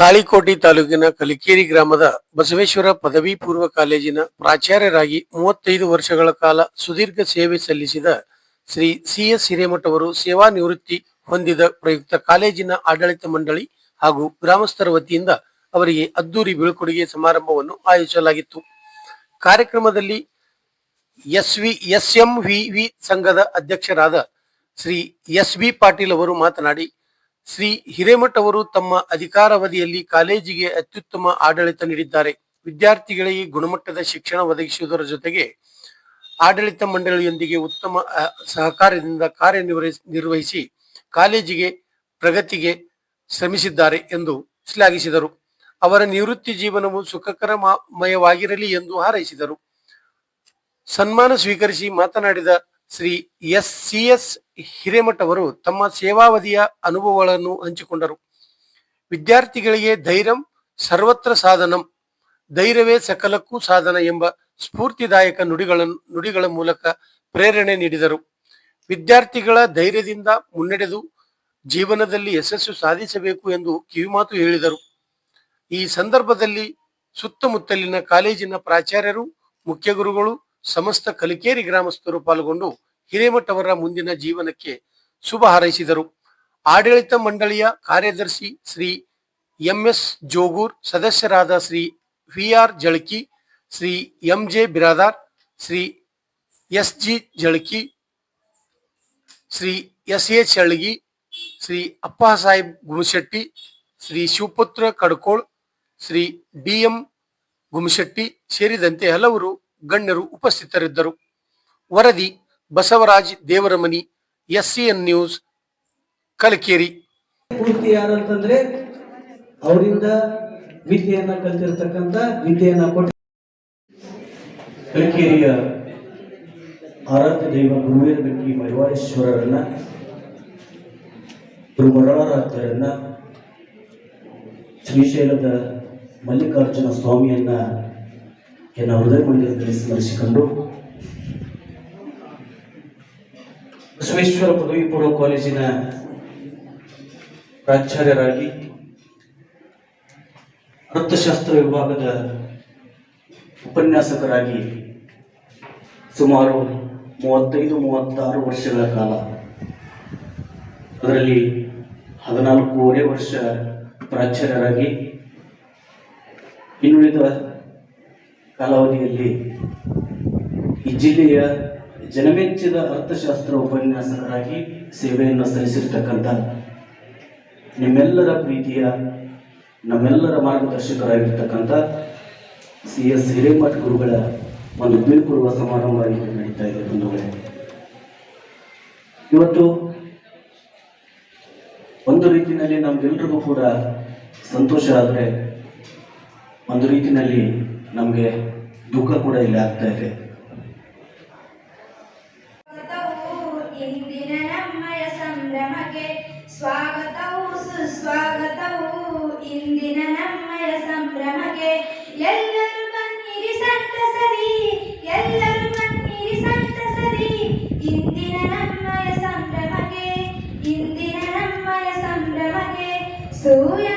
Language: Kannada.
ತಾಳಿಕೋಟೆ ತಾಲೂಕಿನ ಕಲಿಕೇರಿ ಗ್ರಾಮದ ಬಸವೇಶ್ವರ ಪದವಿ ಪೂರ್ವ ಕಾಲೇಜಿನ ಪ್ರಾಚಾರ್ಯರಾಗಿ ಮೂವತ್ತೈದು ವರ್ಷಗಳ ಕಾಲ ಸುದೀರ್ಘ ಸೇವೆ ಸಲ್ಲಿಸಿದ ಶ್ರೀ ಸಿ ಎಸ್ ಹಿರೇಮಠ ಅವರು ಸೇವಾ ನಿವೃತ್ತಿ ಹೊಂದಿದ ಪ್ರಯುಕ್ತ ಕಾಲೇಜಿನ ಆಡಳಿತ ಮಂಡಳಿ ಹಾಗೂ ಗ್ರಾಮಸ್ಥರ ವತಿಯಿಂದ ಅವರಿಗೆ ಅದ್ದೂರಿ ಬೀಳ್ಕೊಡುಗೆ ಸಮಾರಂಭವನ್ನು ಆಯೋಜಿಸಲಾಗಿತ್ತು. ಕಾರ್ಯಕ್ರಮದಲ್ಲಿ S V S M V ಸಂಘದ ಅಧ್ಯಕ್ಷರಾದ ಶ್ರೀ ಎಸ್ ಬಿ ಪಾಟೀಲ್ ಅವರು ಮಾತನಾಡಿ ಶ್ರೀ ಹಿರೇಮಠ ಅವರು ತಮ್ಮ ಅಧಿಕಾರಾವಧಿಯಲ್ಲಿ ಕಾಲೇಜಿಗೆ ಅತ್ಯುತ್ತಮ ಆಡಳಿತ ನೀಡಿದ್ದಾರೆ. ವಿದ್ಯಾರ್ಥಿಗಳಿಗೆ ಗುಣಮಟ್ಟದ ಶಿಕ್ಷಣ ಒದಗಿಸುವುದರ ಜೊತೆಗೆ ಆಡಳಿತ ಮಂಡಳಿಯೊಂದಿಗೆ ಉತ್ತಮ ಸಹಕಾರದಿಂದ ಕಾರ್ಯನಿರ್ವಹಿಸಿ ನಿರ್ವಹಿಸಿ ಕಾಲೇಜಿಗೆ ಪ್ರಗತಿಗೆ ಶ್ರಮಿಸಿದ್ದಾರೆ ಎಂದು ಶ್ಲಾಘಿಸಿದರು. ಅವರ ನಿವೃತ್ತಿ ಜೀವನವು ಸುಖಕರಮಯವಾಗಿರಲಿ ಎಂದು ಹಾರೈಸಿದರು. ಸನ್ಮಾನ ಸ್ವೀಕರಿಸಿ ಮಾತನಾಡಿದ Shri S C S Hiremath ಅವರು ತಮ್ಮ ಸೇವಾವಧಿಯ ಅನುಭವಗಳನ್ನು ಹಂಚಿಕೊಂಡರು. ವಿದ್ಯಾರ್ಥಿಗಳಿಗೆ ಧೈರ್ಯಂ ಸರ್ವತ್ರ ಸಾಧನಂ, ಧೈರ್ಯವೇ ಸಕಲಕ್ಕೂ ಸಾಧನ ಎಂಬ ಸ್ಫೂರ್ತಿದಾಯಕ ನುಡಿಗಳನ್ನು ನುಡಿಗಳ ಮೂಲಕ ಪ್ರೇರಣೆ ನೀಡಿದರು. ವಿದ್ಯಾರ್ಥಿಗಳ ಧೈರ್ಯದಿಂದ ಮುನ್ನಡೆದು ಜೀವನದಲ್ಲಿ ಯಶಸ್ಸು ಸಾಧಿಸಬೇಕು ಎಂದು ಕಿವಿಮಾತು ಹೇಳಿದರು. ಈ ಸಂದರ್ಭದಲ್ಲಿ ಸುತ್ತಮುತ್ತಲಿನ ಕಾಲೇಜಿನ ಪ್ರಾಚಾರ್ಯರು ಮುಖ್ಯ ಗುರುಗಳು ಸಮಸ್ತ ಕಲಿಕೇರಿ ಗ್ರಾಮಸ್ಥರು ಪಾಲ್ಗೊಂಡು ಹಿರೇಮಠ ಅವರ ಮುಂದಿನ ಜೀವನಕ್ಕೆ ಶುಭ ಹಾರೈಸಿದರು. ಆಡಳಿತ ಮಂಡಳಿಯ ಕಾರ್ಯದರ್ಶಿ ಶ್ರೀ ಎಂ ಎಸ್ ಜೋಗೂರ್, ಸದಸ್ಯರಾದ Shri V R Jalaki, Shri M J Biradar, Shri S G Jalaki, Shri S A Chalagi Shri Appa Saheb Gumashetti, Shri Shivaputra Kadkol, Shri D M Gumashetti ಸೇರಿದಂತೆ ಹಲವರು ಗಣ್ಯರು ಉಪಸ್ಥಿತರಿದ್ದರು. ವರದಿ Basavaraj Devaramani S N news, Kalakeri. ಪೂರ್ತಿ ಯಾರಂತಂದ್ರೆ ಅವರಿಂದ ವಿದ್ಯೆಯನ್ನ ಕಲ್ತಿರ್ತಕ್ಕಂಥ ವಿದ್ಯೆಯನ್ನ ಕೊಟ್ಟು ಕಲಕೇರಿಯ ಆರಾಧ್ಯ ದೈವ ಗುರುವಿನ ಬೆಟ್ಟಿ ಮೈವಾರೇಶ್ವರರನ್ನ ಗುರು ಮರಳರಾಧ್ಯರನ್ನ ಶ್ರೀಶೈಲದ ಮಲ್ಲಿಕಾರ್ಜುನ ಸ್ವಾಮಿಯನ್ನ ಎನ್ನ ಹೃದಯ ಮಂದಿರದಲ್ಲಿ ಸ್ಮರಿಸಿಕೊಂಡು ಬಸವೇಶ್ವರ ಪದವಿ ಪೂರ್ವ ಕಾಲೇಜಿನ ಪ್ರಾಚಾರ್ಯರಾಗಿ ಅರ್ಥಶಾಸ್ತ್ರ ವಿಭಾಗದ ಉಪನ್ಯಾಸಕರಾಗಿ ಸುಮಾರು ಮೂವತ್ತೈದು, ಮೂವತ್ತಾರು ವರ್ಷಗಳ ಕಾಲ. ಅದರಲ್ಲಿ ಹದಿನಾಲ್ಕೂವರೆ ವರ್ಷ ಪ್ರಾಚಾರ್ಯರಾಗಿ ಇನ್ನುಳಿದ ಕಾಲಾವಧಿಯಲ್ಲಿ ಈ ಜಿಲ್ಲೆಯ ಜನಮೆಚ್ಚಿದ ಅರ್ಥಶಾಸ್ತ್ರ ಉಪನ್ಯಾಸಕರಾಗಿ ಸೇವೆಯನ್ನು ಸಲ್ಲಿಸಿರ್ತಕ್ಕಂಥ ನಿಮ್ಮೆಲ್ಲರ ಪ್ರೀತಿಯ, ನಮ್ಮೆಲ್ಲರ ಮಾರ್ಗದರ್ಶಕರಾಗಿರ್ತಕ್ಕಂಥ ಸಿ ಎಸ್ ಹಿರೇಮಠ್ ಗುರುಗಳ ಒಂದು ಬೀಳ್ಕೊಡುವ ಸಮಾರಂಭ ಇವತ್ತು ನಡೀತಾ ಇದೆ ಬಂಧುಗಳೇ. ಇವತ್ತು ಒಂದು ರೀತಿಯಲ್ಲಿ ನಮ್ಗೆಲ್ರಿಗೂ ಕೂಡ ಸಂತೋಷ ಆದರೆ ಒಂದು ರೀತಿಯಲ್ಲಿ ನಮಗೆ ದುಃಖ ಕೂಡ ಇಲ್ಲಿ ಆಗ್ತಾ ಇದೆ. ಇಂದಿನ ನಮ್ಮಯ ಸಂಭ್ರಮಕ್ಕೆ ಸ್ವಾಗತವು ಸುಸ್ವಾಗತವು. ಇಂದಿನ ನಮ್ಮಯ ಸಂಭ್ರಮಕ್ಕೆ ಎಲ್ಲರೂ ಬನ್ನಿರಿ ಸಂತಸದಿ, ಎಲ್ಲರೂ ಬನ್ನಿರಿ ಸಂತಸದಿ. ಇಂದಿನ ನಮ್ಮಯ ಸಂಭ್ರಮಕ್ಕೆ, ಇಂದಿನ ನಮ್ಮಯ ಸಂಭ್ರಮಕ್ಕೆ ಸೂರ್ಯ